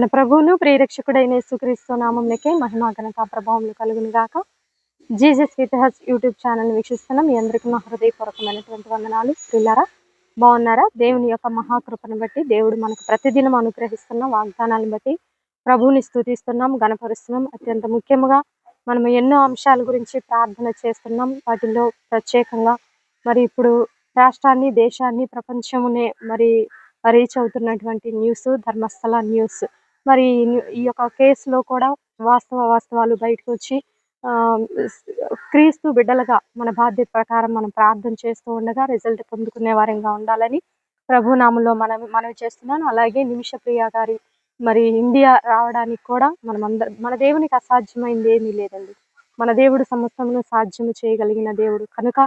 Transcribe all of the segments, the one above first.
మన ప్రభువును ప్రియరక్షకుడైన యేసుక్రీస్తు నామంలోకే మహిమా ఘనత ప్రభావములు కలుగును గాక. Jesus with us YouTube channel వీక్షిస్తున్నాం. మీ అందరికీ మా హృదయపూర్వకమైనటువంటి వందనాలు. పిల్లరా బాగున్నారా? దేవుని యొక్క మహాకృపను బట్టి దేవుడు మనకు ప్రతిదినం అనుగ్రహిస్తున్న వాగ్దానాలను బట్టి ప్రభువుని స్తుతిస్తున్నాం గణపరుస్తున్నాం అత్యంత ముఖ్యముగా మనం ఎన్నో అంశాల గురించి ప్రార్థన చేస్తున్నాం. వాటిలో ప్రత్యేకంగా మరి ఇప్పుడు రాష్ట్రాన్ని దేశాన్ని ప్రపంచమునే మరి రీచ్ అవుతున్నటువంటి న్యూస్ ధర్మస్థల న్యూస్. మరి ఈ యొక్క కేసులో కూడా వాస్తవ వాస్తవాలు బయటకు వచ్చి క్రీస్తు బిడ్డలుగా మన బాధ్యత ప్రకారం మనం ప్రార్థన చేస్తూ ఉండగా రిజల్ట్ పొందుకునే వారంగా ఉండాలని ప్రభునామంలో మనం మనవి చేస్తున్నాను. అలాగే నిమిష ప్రియ గారి మరి ఇండియా రావడానికి కూడా మనం అందరం మన దేవునికి అసాధ్యమైంది ఏమీ లేదండి. మన దేవుడు సమస్తమును సాధ్యము చేయగలిగిన దేవుడు కనుక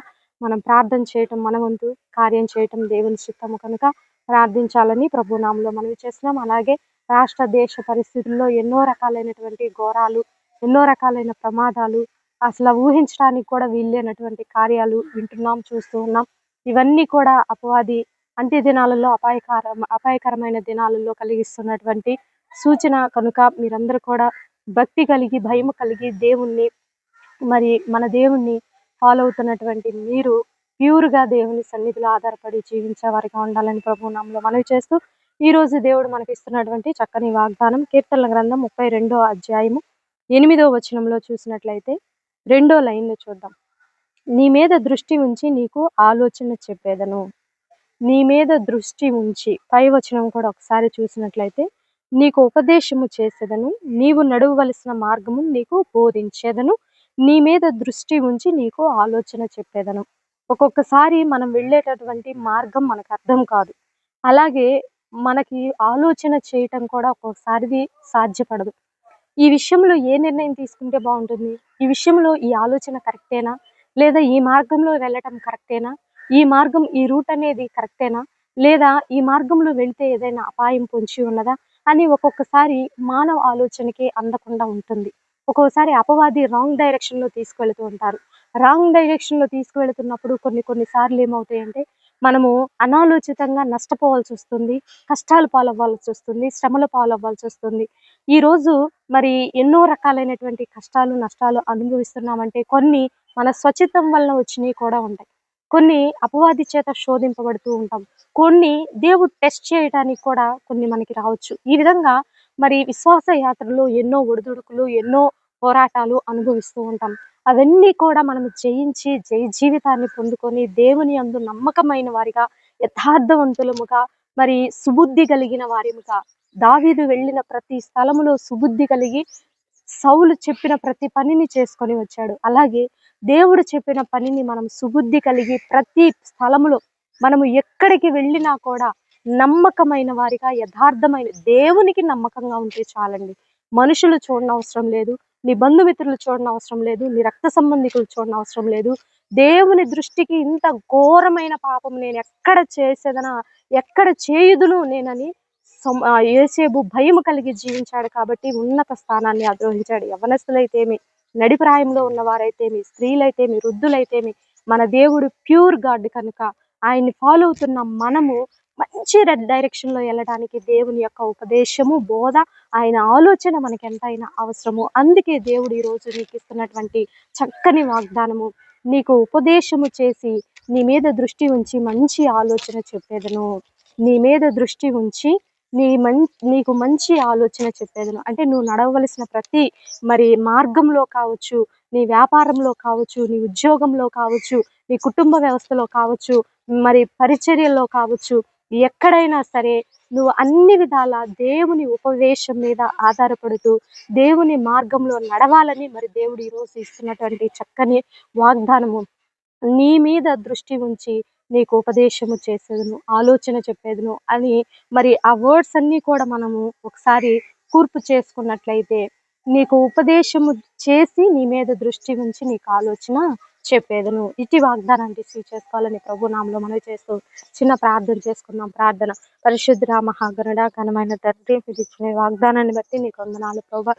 మనం ప్రార్థన చేయటం మన వంతు కార్యం చేయటం దేవుని చిత్తము కనుక ప్రార్థించాలని ప్రభునామంలో మనవి చేస్తున్నాం. అలాగే రాష్ట్ర దేశ పరిస్థితుల్లో ఎన్నో రకాలైనటువంటి ఘోరాలు ఎన్నో రకాలైన ప్రమాదాలు అసలు ఊహించడానికి కూడా వీల్లేనటువంటి కార్యాలు వింటున్నాం చూస్తూ ఉన్నాం. ఇవన్నీ కూడా అపవాది అంత్య దినాలలో అపాయకర అపాయకరమైన దినాలలో కలిగిస్తున్నటువంటి సూచన కనుక మీరందరూ కూడా భక్తి కలిగి భయం కలిగి దేవుణ్ణి మరి మన దేవుణ్ణి ఫాలో అవుతున్నటువంటి మీరు ప్యూర్గా దేవుని సన్నిధిలో ఆధారపడి జీవించే వారిగా ఉండాలని ప్రభు నామలో మనవి చేస్తూ ఈ రోజు దేవుడు మనకి ఇస్తున్నటువంటి చక్కని వాగ్దానం కీర్తనల గ్రంథం ముప్పై రెండో అధ్యాయము ఎనిమిదో వచనంలో చూసినట్లయితే రెండో లైన్ చూద్దాం. నీ మీద దృష్టి ఉంచి నీకు ఆలోచన చెప్పేదను. నీ మీద దృష్టి ఉంచి పై వచనం కూడా ఒకసారి చూసినట్లయితే నీకు ఉపదేశము చేసేదను నీవు నడవవలసిన మార్గము నీకు బోధించేదను నీ మీద దృష్టి ఉంచి నీకు ఆలోచన చెప్పేదను. ఒక్కొక్కసారి మనం వెళ్ళేటటువంటి మార్గం మనకు అర్థం కాదు. అలాగే మనకి ఆలోచన చేయటం కూడా ఒక్కొక్కసారి సాధ్యపడదు. ఈ విషయంలో ఏ నిర్ణయం తీసుకుంటే బాగుంటుంది? ఈ విషయంలో ఈ ఆలోచన కరెక్టేనా? లేదా ఈ మార్గంలో వెళ్ళటం కరెక్టేనా? ఈ మార్గం ఈ రూట్ అనేది కరెక్టేనా? లేదా ఈ మార్గంలో వెళితే ఏదైనా అపాయం పొంచి ఉన్నదా? అని ఒక్కొక్కసారి మానవ ఆలోచనకి అందకుండా ఉంటుంది. ఒక్కొక్కసారి అపవాది రాంగ్ డైరెక్షన్లో తీసుకువెళుతూ ఉంటారు. రాంగ్ డైరెక్షన్లో తీసుకువెళుతున్నప్పుడు కొన్ని కొన్ని సార్లు ఏమవుతాయంటే మనము అనాలోచితంగా నష్టపోవాల్సి వస్తుంది కష్టాలు పాలవ్వాల్సి వస్తుంది శ్రమల పాలవ్వాల్సి వస్తుంది. ఈ రోజు మరి ఎన్నో రకాలైనటువంటి కష్టాలు నష్టాలు అనుభవిస్తున్నామంటే కొన్ని మన స్వచిత్తం వల్ల వచ్చినవి కూడా ఉంటాయి. కొన్ని అపవాది చేత శోధింపబడుతూ ఉంటాం. కొన్ని దేవుడు టెస్ట్ చేయడానికి కూడా కొన్ని మనకి రావచ్చు. ఈ విధంగా మరి విశ్వాస యాత్రలో ఎన్నో ఒడిదుడుకులు ఎన్నో పోరాటాలు అనుభవిస్తూ ఉంటాం. అవన్నీ కూడా మనం జయించి జయ జీవితాన్ని పొందుకొని దేవుని అందు నమ్మకమైన వారిగా యథార్థవంతులముగా మరి సుబుద్ధి కలిగిన వారిముగా దావీదు వెళ్ళిన ప్రతి స్థలములో సుబుద్ధి కలిగి సౌలు చెప్పిన ప్రతి పనిని చేసుకొని వచ్చాడు. అలాగే దేవుడు చెప్పిన పనిని మనం సుబుద్ధి కలిగి ప్రతి స్థలములో మనము ఎక్కడికి వెళ్ళినా కూడా నమ్మకమైన వారిగా యథార్థమైన దేవునికి నమ్మకంగా ఉంటే చాలండి. మనుషులు చూడనవసరం లేదు. నీ బంధుమిత్రులు చూడనవసరం లేదు నీ రక్త సంబంధికులు చూడనవసరం లేదు. దేవుని దృష్టికి ఇంత ఘోరమైన పాపం నేను ఎక్కడ చేసేదనా ఎక్కడ చేయుదును నేనని సొమ్- ఏసేబు భయం కలిగి జీవించాడు కాబట్టి ఉన్నత స్థానాన్ని అధిరోహించాడు యవనస్తులైతేమి నడిప్రాయంలో ఉన్నవారైతేమి స్త్రీలైతేమి వృద్ధులైతేమి మన దేవుడు ప్యూర్ గాడ్ కనుక ఆయన్ని ఫాలో అవుతున్న మనము మంచి డైరెక్షన్లో వెళ్ళడానికి దేవుని యొక్క ఉపదేశము బోధ ఆయన ఆలోచన మనకి ఎంతైనా అవసరము. అందుకే దేవుడు ఈ రోజు నీకు ఇస్తున్నటువంటి చక్కని వాగ్దానము. నీకు ఉపదేశము చేసి నీ మీద దృష్టి ఉంచి మంచి ఆలోచన చెప్పేదను. నీ మీద దృష్టి ఉంచి నీ మం నీకు మంచి ఆలోచన చెప్పేదను. అంటే నువ్వు నడవలసిన ప్రతి మరి మార్గంలో కావచ్చు నీ వ్యాపారంలో కావచ్చు నీ ఉద్యోగంలో కావచ్చు నీ కుటుంబ వ్యవస్థలో కావచ్చు మరి పరిచర్యల్లో కావచ్చు ఎక్కడైనా సరే నువ్వు అన్ని విధాల దేవుని ఉపదేశం మీద ఆధారపడుతూ దేవుని మార్గంలో నడవాలని మరి దేవుడు ఈరోజు ఇస్తున్నటువంటి చక్కని వాగ్దానము. నీ మీద దృష్టి ఉంచి నీకు ఉపదేశము చేసేదను ఆలోచన చెప్పేదను అని మరి ఆ వర్డ్స్ అన్నీ కూడా మనము ఒకసారి కూర్పు చేసుకున్నట్లయితే నీకు ఉపదేశము చేసి నీ మీద దృష్టి ఉంచి నీకు ఆలోచన చెప్పేదను ఇటు వాగ్దానాన్ని రిసీవ్ చేసుకోవాలని ప్రభు నామలో మనం చేస్తూ చిన్న ప్రార్థన చేసుకున్నాం ప్రార్థన. పరిశుద్ధ మహాగణుడ ఘనమైన తండ్రి మీరు ఇచ్చిన వాగ్దానాన్ని బట్టి నీకు వందనాలు ప్రభా.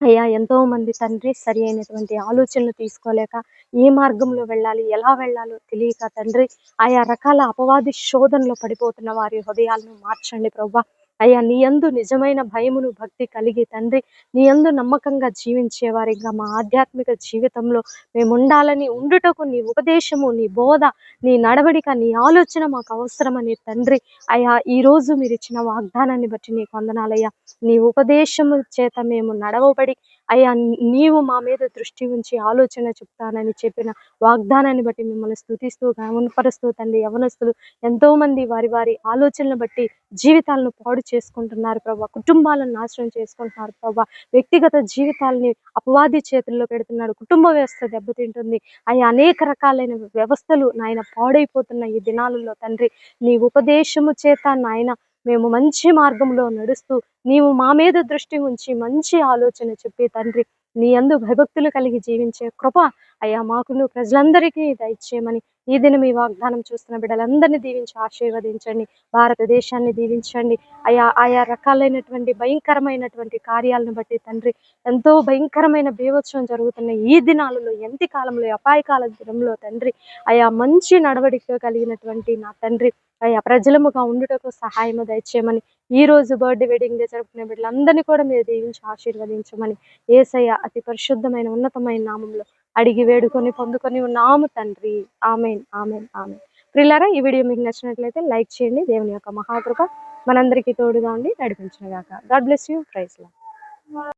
అయ్యా ఎంతో మంది తండ్రి సరి అయినటువంటి ఆలోచనలు తీసుకోలేక ఏ మార్గంలో వెళ్ళాలి ఎలా వెళ్ళాలో తెలియక తండ్రి ఆయా రకాల అపవాది శోధనలో పడిపోతున్న వారి హృదయాలను మార్చండి ప్రభా. అయ్యా నీ యందు నిజమైన భయమును భక్తి కలిగి తండ్రి. నీ యందు నమ్మకంగా జీవించే వారిగా మా ఆధ్యాత్మిక జీవితంలో మేము ఉండాలని ఉండుటకు నీ ఉపదేశము నీ బోధ నీ నడవడిక నీ ఆలోచన మాకు అవసరమని తండ్రి. అయ్యా ఈ రోజు మీరు ఇచ్చిన వాగ్దానాన్ని బట్టి నీకు వందనాలయ్యా. నీ ఉపదేశము చేత మేము నడవబడి అయ్యా నీవు మా మీద దృష్టి ఉంచి ఆలోచన చెప్తానని చెప్పిన వాగ్దానాన్ని బట్టి మిమ్మల్ని స్థుతిస్తూ గమనపరుస్తూ తండ్రి యవనస్తులు ఎంతో మంది వారి వారి ఆలోచనలు బట్టి జీవితాలను పాడు చేసుకుంటున్నారు ప్రభా. కుటుంబాలను నాశనం చేసుకుంటున్నారు ప్రభా. వ్యక్తిగత జీవితాలని అపవాది చేతుల్లో పెడుతున్నాడు. కుటుంబ వ్యవస్థ దెబ్బతింటుంది. అయ్యా అనేక రకాలైన వ్యవస్థలు నాయన పాడైపోతున్న ఈ దినాలలో తండ్రి. నీ ఉపదేశము చేత నాయన మేము మంచి మార్గంలో నడుస్తూ నీవు మా మీద దృష్టి ఉంచి మంచి ఆలోచన చెప్పి తండ్రి. నీ అందు భయభక్తులు కలిగి జీవించే కృప అయ్యా మాకు నువ్వు ప్రజలందరికీ దయచేయమని ఈ దినం ఈ వాగ్దానం చూస్తున్న బిడ్డలందరినీ దీవించి ఆశీర్వదించండి. భారతదేశాన్ని దీవించండి. అయా ఆయా రకాలైనటువంటి భయంకరమైనటువంటి కార్యాలను బట్టి తండ్రి ఎంతో భయంకరమైన బీభత్సం జరుగుతున్న ఈ దినాలలో ఎంతి కాలంలో అపాయకాల దినంలో తండ్రి అయా మంచి నడవడిక కలిగినటువంటి నా తండ్రి అయ్యా ప్రజలముగా ఉండుటకు సహాయము దయచేయమని ఈ రోజు బర్త్డే వెడ్డింగ్ డే జరుపుకునే బిడ్డలందరినీ కూడా మీరు దీవించి ఆశీర్వదించమని ఏసయ్య అతి పరిశుద్ధమైన ఉన్నతమైన నామంలో అడిగి వేడుకొని పొందుకొని ఉన్నాము తండ్రి. Amen amen amen. ప్రిల్లారా ఈ వీడియో మీకు నచ్చినట్లయితే లైక్ చేయండి. దేవుని యొక్క మహాకృప మనందరికీ తోడుగా ఉండి నడిపించిన గాక గాడ్ బ్లెస్ యూ. ప్రైజ్లా